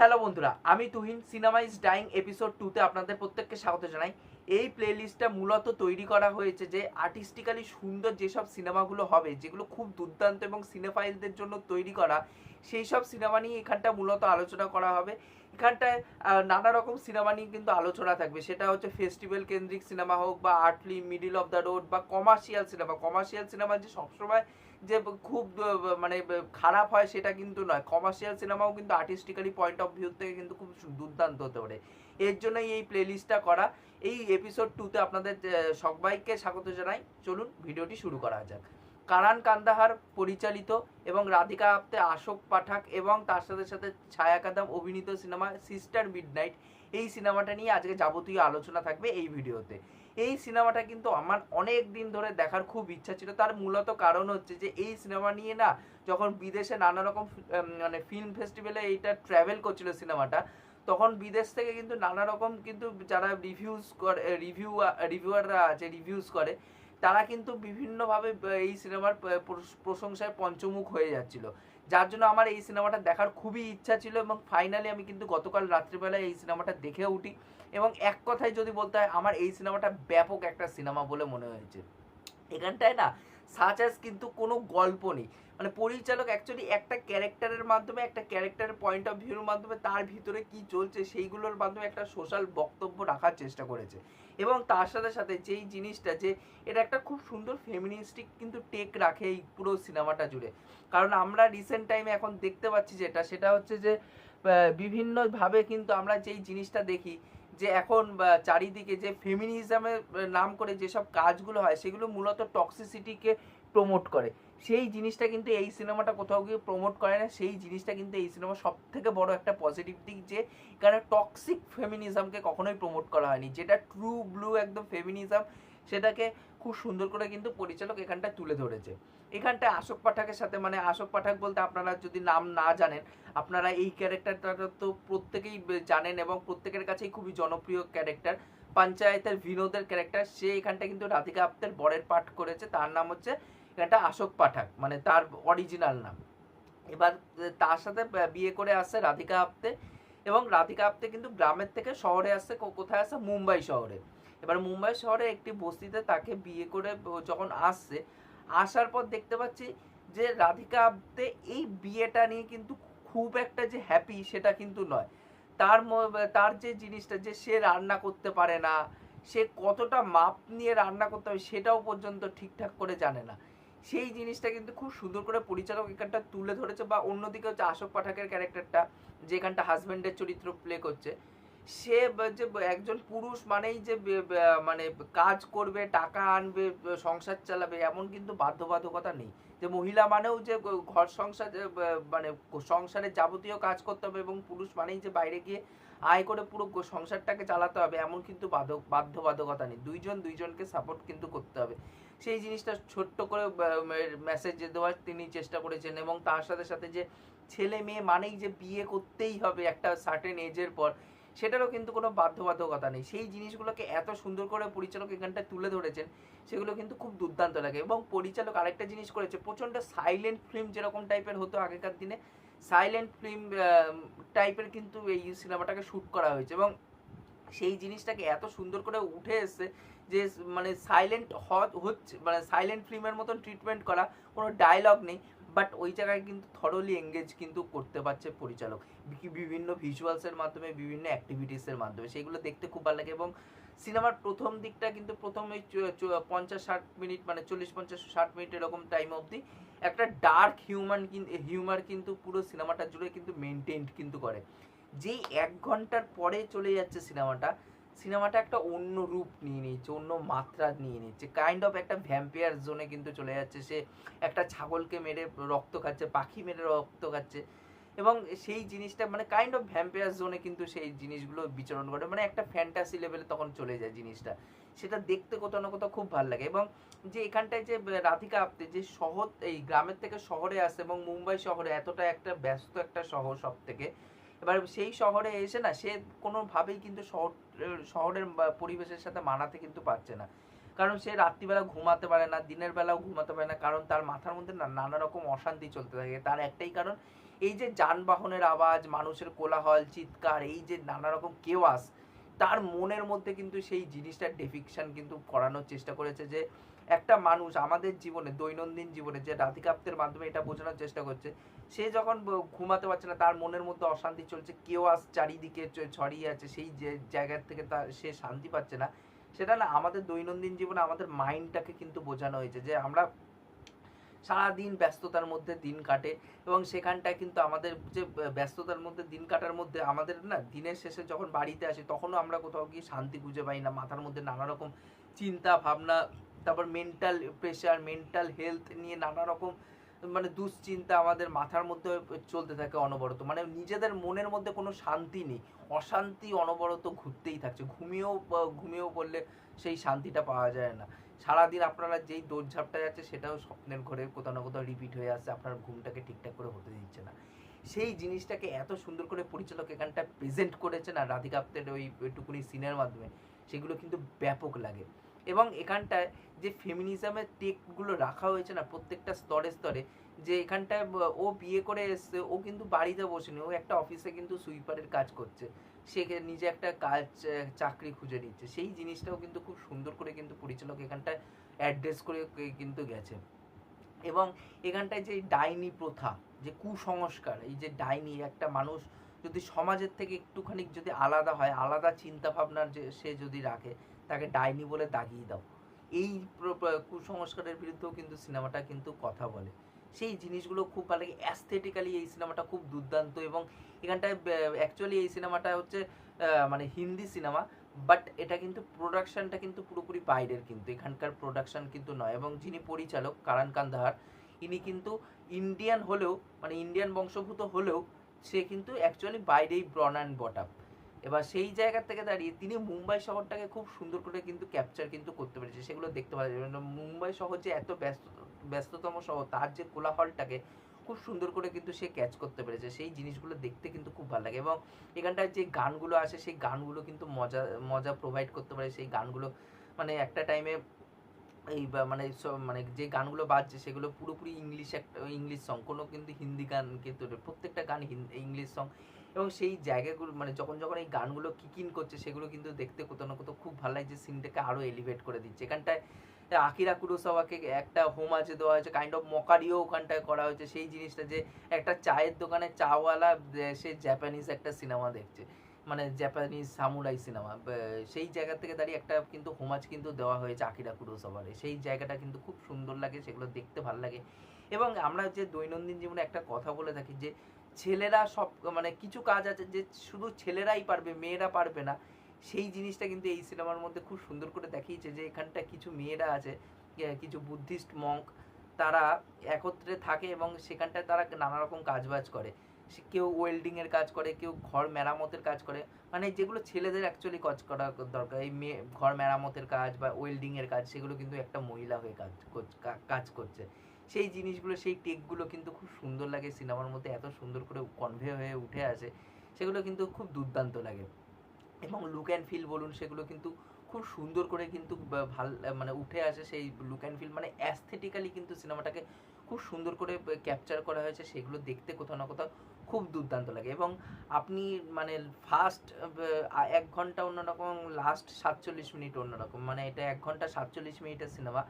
Hello বন্ধুরা, আমি Tuhin cinema is dying episode টুতে আপনাদের প্রত্যেককে স্বাগত জানাই। এই প্লেলিস্টটা মূলত তৈরি করা হয়েছে যে আর্টিস্টিক্যালি সুন্দর যেসব সিনেমাগুলো হবে, যেগুলো খুব দুর্দান্ত এবং সিনেফাইলদের জন্য তৈরি করা সেই সব সিনেমা নিয়ে এখানটা মূলত আলোচনা করা হবে। এখানটায় নানা রকম সিনেমা নিয়ে কিন্তু আলোচনা থাকবে। সেটা হচ্ছে ফেস্টিভ্যাল কেন্দ্রিক সিনেমা হোক বা আর্টলি মিডিল অফ দ্য রোড বা কমার্শিয়াল সিনেমা। কমার্শিয়াল সিনেমা যে সবসময় যে খুব মানে খারাপ হয় সেটা কিন্তু নয়। কমার্শিয়াল সিনেমাও কিন্তু আর্টিস্টিক্যালি পয়েন্ট অফ ভিউ থেকে কিন্তু খুব দুর্দান্ত হতে পারে। এর জন্যই এই প্লেলিস্টটা করা। এই এপিসোড টুতে আপনাদের সবাইকে স্বাগত জানাই। চলুন ভিডিওটি শুরু করা যাক। কারান কান্দাহার পরিচালিত এবং রাধিকা আপ্তে আশোক পাঠাক এবং তার সাথে সাথে ছায়া কাদাম অভিনীত সিনেমা সিস্টার মিডনাইট এই সিনেমাটা নিয়ে আজকে যাবতীয় আলোচনা থাকবে এই ভিডিওতে এই সিনেমাটা কিন্তু আমার অনেক দিন ধরে দেখার খুব ইচ্ছা ছিল। তার মূলত কারণ হচ্ছে যে, এই সিনেমা নিয়ে না যখন বিদেশে নানা রকম মানে ফিল্ম ফেস্টিভ্যালে এইটা ট্রাভেল করছিল সিনেমাটা, তখন বিদেশ থেকে কিন্তু নানা রকম কিন্তু যারা রিভিউজ করে রিভিউ রিভিউয়াররা আছে রিভিউজ করে, তারা কিন্তু বিভিন্নভাবে এই সিনেমার প্রশংসায় পঞ্চমুখ হয়ে যাচ্ছিল। যার জন্য আমার এই সিনেমাটা দেখার খুবই ইচ্ছা ছিল এবং ফাইনালি আমি কিন্তু গতকাল রাত্রিবেলায় এই সিনেমাটা দেখে উঠি। এবং এক কথায় যদি বলতে হয়, আমার এই সিনেমাটা ব্যাপক একটা সিনেমা বলে মনে হয়েছে। এখানটায় না অ্যাজ কিন্তু কোনো গল্প নেই। মানে পরিচালক অ্যাকচুয়ালি একটা ক্যারেক্টারের মাধ্যমে, একটা ক্যারেক্টারের পয়েন্ট অফ ভিউর মাধ্যমে তার ভিতরে কি চলছে সেইগুলোর মাধ্যমে একটা সোশ্যাল বক্তব্য রাখার চেষ্টা করেছে। এবং তার সাথে সাথে যেই জিনিসটা যে, এটা একটা খুব সুন্দর ফেমিনিস্টিক কিন্তু টেক রাখে এই পুরো সিনেমাটা জুড়ে। কারণ আমরা রিসেন্ট টাইমে এখন দেখতে পাচ্ছি যেটা, সেটা হচ্ছে যে বিভিন্নভাবে কিন্তু আমরা যেই জিনিসটা দেখি যে এখন চারিদিকে যে ফেমিনিজমের নাম করে যেসব কাজগুলো হয়, সেগুলো মূলত টক্সিসিটিকে প্রমোট করে। সেই জিনিসটা কিন্তু এই সিনেমাটা কোথাও গিয়ে প্রমোট করে না। সেই জিনিসটা কিন্তু এই সিনেমা সব থেকে বড় একটা পজিটিভ দিক যে এখানে টক্সিক ফেমিনিজমকে কখনোই প্রমোট করা হয়নি। যেটা ট্রু ব্লু একদম ফেমিনিজম সেটাকে খুব সুন্দর করে কিন্তু পরিচালক এখানটা তুলে ধরেছে। এখানটায় আশোক পাঠাকের সাথে মানে আশোক পাঠাক বলতে আপনারা যদি নাম না জানেন, আপনারা এই ক্যারেক্টারটা তো প্রত্যেকেই জানেন এবং প্রত্যেকের কাছেই খুবই জনপ্রিয় ক্যারেক্টার পঞ্চায়েতের বিনোদের ক্যারেক্টার সে এখানটা কিন্তু রাধিকা আপ্তের বরের পাঠ করেছে। তার নাম হচ্ছে এখানটা অশোক পাঠাক মানে তার অরিজিনাল নাম। এবার তার সাথে বিয়ে করে আসছে রাধিকা আপ্তে এবং রাধিকা আপ্তে কিন্তু গ্রামের থেকে শহরে আসছে কোথায় আসছে? মুম্বাই শহরে। এবার মুম্বাই শহরে একটি বস্তিতে তাকে বিয়ে করে যখন আসছে, আসার পর দেখতে পাচ্ছি যে রাধিকা আপ্তে এই বিয়েটা নিয়ে কিন্তু খুব একটা যে হ্যাপি সেটা কিন্তু নয়। তার তার যে জিনিসটা, যে সে রান্না করতে পারে না, সে কতটা মাপ নিয়ে রান্না করতে হবে সেটাও পর্যন্ত ঠিকঠাক করে জানে না। সেই জিনিসটা কিন্তু খুব সুন্দর করে পরিচালক এখানটা তুলে ধরেছে বা অন্যদিকে হচ্ছে অশোক পাঠাকের ক্যারেক্টারটা যেখানটা হাজব্যান্ডের চরিত্র প্লে করছে। সে যে একজন পুরুষ মানেই যে মানে কাজ করবে, টাকা আনবে সংসার চালাবে, এমন কিন্তু বাধ্যবাধকতা নেই। যে মহিলা মানেও যে ঘর সংসার মানে সংসারে যাবতীয় কাজ করতে হবে এবং পুরুষ মানেই যে বাইরে গিয়ে আয় করে পুরো সংসারটাকে চালাতে হবে, এমন কিন্তু বাধক, বাধ্যবাধকতা নেই। দুইজন দুইজনকে সাপোর্ট কিন্তু করতে হবে। সেই জিনিসটা ছোট্ট করে মেসেজ দেওয়ার তিনি চেষ্টা করেছেন এবং তার সাথে সাথে যে ছেলে মেয়ে মানেই যে বিয়ে করতেই হবে একটা সার্টেন এজের পর, সেটারও কিন্তু কোনো বাধ্যবাধকতা নেই। সেই জিনিসগুলোকে এত সুন্দর করে পরিচালক এখানটা তুলে ধরেছেন, সেগুলো কিন্তু খুব দুর্দান্ত লাগে। এবং পরিচালক আরেকটা জিনিস করেছে, প্রচণ্ড সাইলেন্ট ফিল্ম যেরকম টাইপের হতো আগেকার দিনে সাইলেন্ট ফিল্ম টাইপের কিন্তু এই সিনেমাটাকে শ্যুট করা হয়েছে। এবং সেই জিনিসটাকে এত সুন্দর করে উঠে এসছে যে মানে সাইলেন্ট হচ্ছে মানে সাইলেন্ট ফিল্মের মতন ট্রিটমেন্ট করা কোনো ডায়লগ নেই বাট ওই জায়গায় কিন্তু থরলি এঙ্গেজ কিন্তু করতে পারছে পরিচালক। বিভিন্ন ভিজুয়ালসের মাধ্যমে, বিভিন্ন অ্যাক্টিভিটিসের মাধ্যমে। সেগুলো দেখতে খুব ভালো লাগে এবং সিনেমার প্রথম দিকটা কিন্তু প্রথম ওই পঞ্চাশ ষাট মিনিট মানে চল্লিশ, পঞ্চাশ, ষাট মিনিট এরকম টাইম অবধি একটা ডার্ক হিউম্যান হিউমার কিন্তু পুরো সিনেমাটা জুড়ে কিন্তু মেনটেন্ড কিন্তু করে। যেই এক ঘণ্টার পরে চলে যাচ্ছে সিনেমাটা সিনেমাটা একটা অন্য রূপ নিয়ে নিচ্ছে অন্য মাত্রা নিয়ে নিচ্ছে কাইন্ড অফ একটা ভ্যাম্পিয়ার জোনে কিন্তু চলে যাচ্ছে। সে একটা ছাগলকে মেরে রক্ত খাচ্ছে, পাখি মেরে রক্ত খাচ্ছে এবং সেই জিনিসটা মানে কাইন্ড অফ ভ্যাম্পিয়ার জোনে কিন্তু সেই জিনিসগুলো বিচরণ করে। মানে একটা ফ্যান্টাসি লেভেলে তখন চলে যায় জিনিসটা। সেটা দেখতে কোথাও না কোথাও খুব ভালো লাগে এবং যে এখানটায় যে রাধিকা আপ্তে যে শহর, এই গ্রামের থেকে শহরে আসে এবং মুম্বাই শহরে এতটা একটা ব্যস্ত একটা শহর সব থেকে এবার সেই শহরে এসে না, সে কোনোভাবেই কিন্তু শহর, শহরের পরিবেশের সাথে মানাতে কিন্তু পারছে না। কারণ সে রাত্রিবেলা ঘুমাতে পারে না, দিনের বেলাও ঘুমাতে পারে না, কারণ তার মাথার মধ্যে নানা রকম অশান্তি চলতে থাকে। তার একটাই কারণ, এই যে যানবাহনের আওয়াজ, মানুষের কোলাহল, চিৎকার, এই যে নানা রকম কেওয়াস, তার মনের মধ্যে কিন্তু সেই জিনিসটার ডেফিকশন কিন্তু করানোর চেষ্টা করেছে যে, একটা মানুষ আমাদের জীবনে, দৈনন্দিন জীবনে যে রাধিকাপ্তের মাধ্যমে এটা বোঝানোর চেষ্টা করছে সে যখন ঘুমাতে পারছে না, তার মনের মধ্যে অশান্তি চলছে, কেউ আস চারিদিকে ছড়িয়ে আছে, সেই যে জায়গার থেকে তার সে শান্তি পাচ্ছে না, সেটা না আমাদের দৈনন্দিন জীবনে আমাদের মাইন্ডটাকে কিন্তু বোঝানো হয়েছে যে আমরা সারাদিন ব্যস্ততার মধ্যে দিন কাটে এবং সেখানটায় কিন্তু আমাদের যে ব্যস্ততার মধ্যে, দিন কাটার মধ্যে আমাদের না দিনের শেষে যখন বাড়িতে আসি, তখনও আমরা কোথাও গিয়ে শান্তি খুঁজে পাই না, মাথার মধ্যে নানা রকম চিন্তা ভাবনা তারপর মেন্টাল প্রেশার মেন্টাল হেলথ নিয়ে নানা রকম মানে দুশ্চিন্তা আমাদের মাথার মধ্যে চলতে থাকে অনবরত। মানে নিজেদের মনের মধ্যে কোনো শান্তি নেই। অশান্তি অনবরত ঘুরতেই থাকছে। ঘুমিয়েও ঘুমিয়েও পড়লে সেই শান্তিটা পাওয়া যায় না। সারাদিন আপনারা যেই দৌড়ঝাপটা যাচ্ছে সেটাও স্বপ্নের ঘরে কোথাও না কোথাও রিপিট হয়ে আসছে। আপনার ঘুমটাকে ঠিকঠাক করে হতে দিচ্ছে না। সেই জিনিসটাকে এত সুন্দর করে পরিচালক এখানটা প্রেজেন্ট করেছে না রাধিকা আপ্তের ওই টুকুনি সিনের মাধ্যমে, সেগুলো কিন্তু ব্যাপক লাগে। এবং এখানটায় যে ফেমিনিজমের টেকগুলো রাখা হয়েছে না, প্রত্যেকটা স্তরে স্তরে, যে এখানটায় ও বিয়ে করে এসছে, ও কিন্তু বাড়িতে বসেনি, ও একটা অফিসে কিন্তু সুইপারের কাজ করছে। সে নিজে একটা কাজ চাকরি খুঁজে নিচ্ছে। সেই জিনিসটাও কিন্তু খুব সুন্দর করে কিন্তু পরিচালক এখানটায় অ্যাড্রেস করে কিন্তু গেছে। এবং এখানটায় যে ডাইনি প্রথা, যে কুসংস্কার, এই যে ডাইনি, একটা মানুষ যদি সমাজের থেকে একটুখানি যদি আলাদা হয়, আলাদা চিন্তা ভাবনার যে, সে যদি রাখে তাকে ডাইনি বলে দাগিয়ে দাও। এই কুসংস্কারের বিরুদ্ধেও কিন্তু সিনেমাটা কিন্তু কথা বলে। সেই জিনিসগুলো খুব ভালো লাগে। অ্যাস্থেটিক্যালি এই সিনেমাটা খুব দুর্দান্ত এবং এখানটায় অ্যাকচুয়ালি এই সিনেমাটা হচ্ছে মানে হিন্দি সিনেমা বাট এটা কিন্তু প্রোডাকশনটা কিন্তু পুরোপুরি বাইরের কিন্তু। এখানকার প্রোডাকশন কিন্তু নয় এবং যিনি পরিচালক, কারান কান্দাহার, ইনি কিন্তু ইন্ডিয়ান হলেও মানে ইন্ডিয়ান বংশভূত হলেও, সে কিন্তু অ্যাকচুয়ালি বাইরেই ব্রন অ্যান্ড বট আপ এবার সেই জায়গা থেকে দাঁড়িয়ে তিনি মুম্বাই শহরটাকে খুব সুন্দর করে কিন্তু ক্যাপচার কিন্তু করতে পেরেছে। সেগুলো দেখতে পাওয়া যায়। মুম্বাই শহর যে এত ব্যস্ত, ব্যস্ততম শহর, তার যে কোলাহলটাকে খুব সুন্দর করে কিন্তু সে ক্যাচ করতে পেরেছে। সেই জিনিসগুলো দেখতে কিন্তু খুব ভালো লাগে। এবং এখানটায় যে গানগুলো আসে, সেই গানগুলো কিন্তু মজা মজা প্রোভাইড করতে পারে। সেই গানগুলো মানে একটা টাইমে এই মানে মানে যে গানগুলো বাজছে, সেগুলো পুরোপুরি ইংলিশ একটা ইংলিশ সং কোনো কিন্তু হিন্দি গান কিন্তু প্রত্যেকটা গান ইংলিশ সং এবং সেই জায়গাগুলো মানে যখন যখন এই গানগুলো কিকিন করছে, সেগুলো কিন্তু দেখতে কোথাও না কোথাও খুব ভালো লাগছে। সিনটাকে আরও এলিভেট করে দিচ্ছে। এখানটায়, আকিরা কুরোসাওয়াকে একটা হোম আছে দেওয়া হয়েছে কাইন্ড অফ মকারিও ওখানটায় করা হয়েছে। সেই জিনিসটা যে একটা চায়ের দোকানে চাওয়ালা সে জাপানিজ একটা সিনেমা দেখছে। মানে জাপানিজ সামুরাই সিনেমা সেই জায়গা থেকে দাঁড়িয়ে একটা কিন্তু হোমাজ কিন্তু দেওয়া হয়েছে আকিরা কুরোসাওয়ারে সেই জায়গাটা কিন্তু খুব সুন্দর লাগে, সেগুলো দেখতে ভালো লাগে। এবং আমরা যে দৈনন্দিন জীবনে একটা কথা বলে থাকি যে ছেলেরা সব মানে কিছু কাজ আছে যে শুধু ছেলেরাই পারবে, মেয়েরা পারবে না। সেই জিনিসটা কিন্তু এই সিনেমার মধ্যে খুব সুন্দর করে দেখিয়েছে যে এখানটা কিছু মেয়েরা আছে কিছু বুদ্ধিস্ট মঙ্ক তারা একত্রে থাকে এবং সেখানটায় তারা নানা রকম কাজবাজ করে। কেউ ওয়েল্ডিংয়ের কাজ করে, কেউ ঘর মেরামতের কাজ করে। মানে যেগুলো ছেলেদের অ্যাকচুয়ালি কাজ করা দরকার, এই মেয়ে, ঘর মেরামতের কাজ বা ওয়েল্ডিংয়ের কাজ, সেগুলো কিন্তু একটা মহিলা হয়ে কাজ কাজ করছে। সেই জিনিসগুলো, সেই টেকগুলো কিন্তু খুব সুন্দর লাগে সিনেমার মধ্যে, এত সুন্দর করে কনভে হয়ে উঠে আসে। সেগুলো কিন্তু খুব দুর্দান্ত লাগে। এবং লুক অ্যান্ড ফিল বলুন, সেগুলো কিন্তু খুব সুন্দর করে কিন্তু ভালো মানে উঠে আসে সেই লুক অ্যান্ড ফিল মানে অ্যাস্থেটিক্যালি কিন্তু সিনেমাটাকে খুব সুন্দর করে ক্যাপচার করা হয়েছে, সেগুলো দেখতে কোথাও না কোথাও খুব দুর্দান্ত লাগে। এবং আপনি মানে ফার্স্ট এক ঘণ্টা অন্যরকম লাস্ট সাতচল্লিশ মিনিট অন্যরকম মানে এটা এক ঘণ্টা সাতচল্লিশ মিনিটের সিনেমা।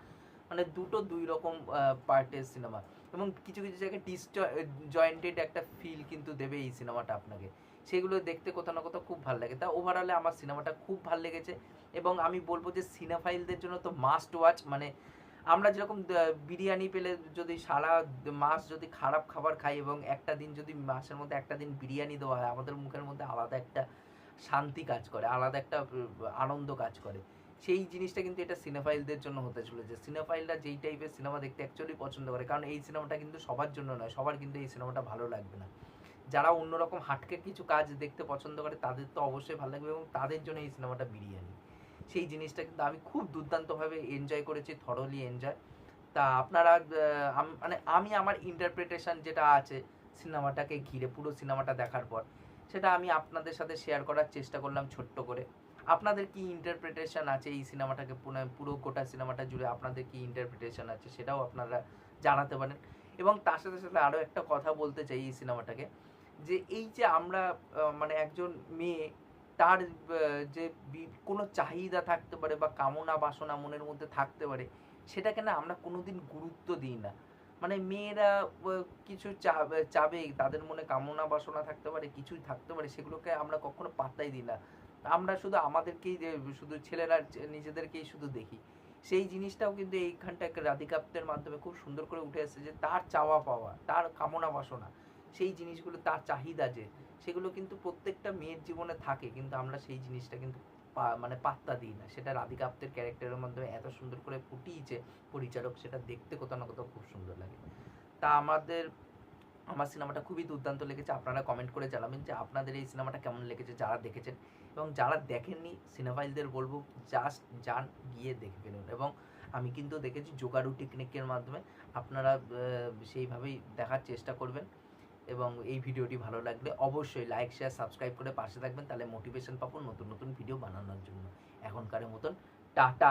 মানে দুটো দুই রকম পার্টের সিনেমা এবং কিছু কিছু জায়গায় ডিসজয়েন্টেড একটা ফিল কিন্তু দেবে এই সিনেমাটা আপনাকে। সেগুলো দেখতে কোথাও না কোথাও খুব ভালো লাগে। তা ওভারঅলে আমার সিনেমাটা খুব ভালো লেগেছে। এবং আমি বলব যে সিনেফাইলদের জন্য তো মাস্ট ওয়াচ মানে আমরা যেরকম বিরিয়ানি পেলে যদি সারা মাস যদি খারাপ খাবার খাই এবং একটা দিন যদি মাসের মধ্যে একটা দিন বিরিয়ানি দেওয়া হয়, আমাদের মুখের মধ্যে আলাদা একটা শান্তি কাজ করে, আলাদা একটা আনন্দ কাজ করে। সেই জিনিসটা কিন্তু এটা সিনেফাইলদের জন্য হতে চলেছে। সিনেফাইলরা যেই টাইপের সিনেমা দেখতে অ্যাকচুয়ালি পছন্দ করে। কারণ এই সিনেমাটা কিন্তু সবার জন্য নয়, সবার কিন্তু এই সিনেমাটা ভালো লাগবে না। যারা অন্যরকম হাটকে কিছু কাজ দেখতে পছন্দ করে, তাদের তো অবশ্যই ভালো লাগবে এবং তাদের জন্য এই সিনেমাটা বিরিয়ানি। সেই জিনিসটা কিন্তু আমি খুব দুর্দান্তভাবে এনজয় করেছি থরলি এনজয় তা আপনারা মানে আমি আমার ইন্টারপ্রিটেশন যেটা আছে সিনেমাটাকে ঘিরে, পুরো সিনেমাটা দেখার পর, সেটা আমি আপনাদের সাথে শেয়ার করার চেষ্টা করলাম ছোট্ট করে। আপনাদের কি ইন্টারপ্রিটেশন আছে এই সিনেমাটাকে পুরো গোটা সিনেমাটা জুড়ে আপনাদের কি ইন্টারপ্রিটেশন আছে সেটাও আপনারা জানাতে পারেন? এবং তার সাথে সাথে আরও একটা কথা বলতে চাই এই সিনেমাটাকে, যে এই যে আমরা মানে একজন মেয়ে, তার যে কোনো চাহিদা থাকতে পারে বা কামনা বাসনা মনের মধ্যে থাকতে পারে, সেটাকে না আমরা কোনো দিন গুরুত্ব দিই না। মানে মেয়েরা কিছু চাবে, তাদের মনে কামনা বাসনা থাকতে পারে, কিছুই থাকতে পারে, সেগুলোকে আমরা কখনো পাত্তাই দিই না। আমরা শুধু আমাদেরকেই শুধু ছেলেরা, নিজেদেরকেই শুধু দেখি। সেই জিনিসটাও কিন্তু এইখানটা রাধিকাপ্তের মাধ্যমে খুব সুন্দর করে উঠে এসেছে যে, তার চাওয়া পাওয়া, তার কামনা বাসনা, সেই জিনিসগুলো তার চাহিদা যে, সেগুলো কিন্তু প্রত্যেকটা মেয়ের জীবনে থাকে, কিন্তু আমরা সেই জিনিসটা কিন্তু মানে পাত্তা দিই না। সেটা রাধিকা আপ্তের ক্যারেক্টারের মাধ্যমে এত সুন্দর করে ফুটিয়েছে পরিচালক, সেটা দেখতে কোথাও না কোথাও খুব সুন্দর লাগে। তা আমাদের, আমার সিনেমাটা খুবই দুর্দান্ত লেগেছে। আপনারা কমেন্ট করে জানাবেন যে, আপনাদের এই সিনেমাটা কেমন লেগেছে, যারা দেখেছেন। এবং যারা দেখেননি সিনেমাইলদের বলব জাস্ট যান, গিয়ে দেখে ফেলুন। এবং আমি কিন্তু দেখেছি জোগাড়ু টেকনিকের মাধ্যমে আপনারা সেইভাবেই দেখার চেষ্টা করবেন। এবং এই ভিডিওটি ভালো লাগলে অবশ্যই লাইক শেয়ার সাবস্ক্রাইব করে পাশে থাকবেন, তাহলে মোটিভেশন পাবো নতুন নতুন ভিডিও বানানোর জন্য। এখনকারের মতন, টাটা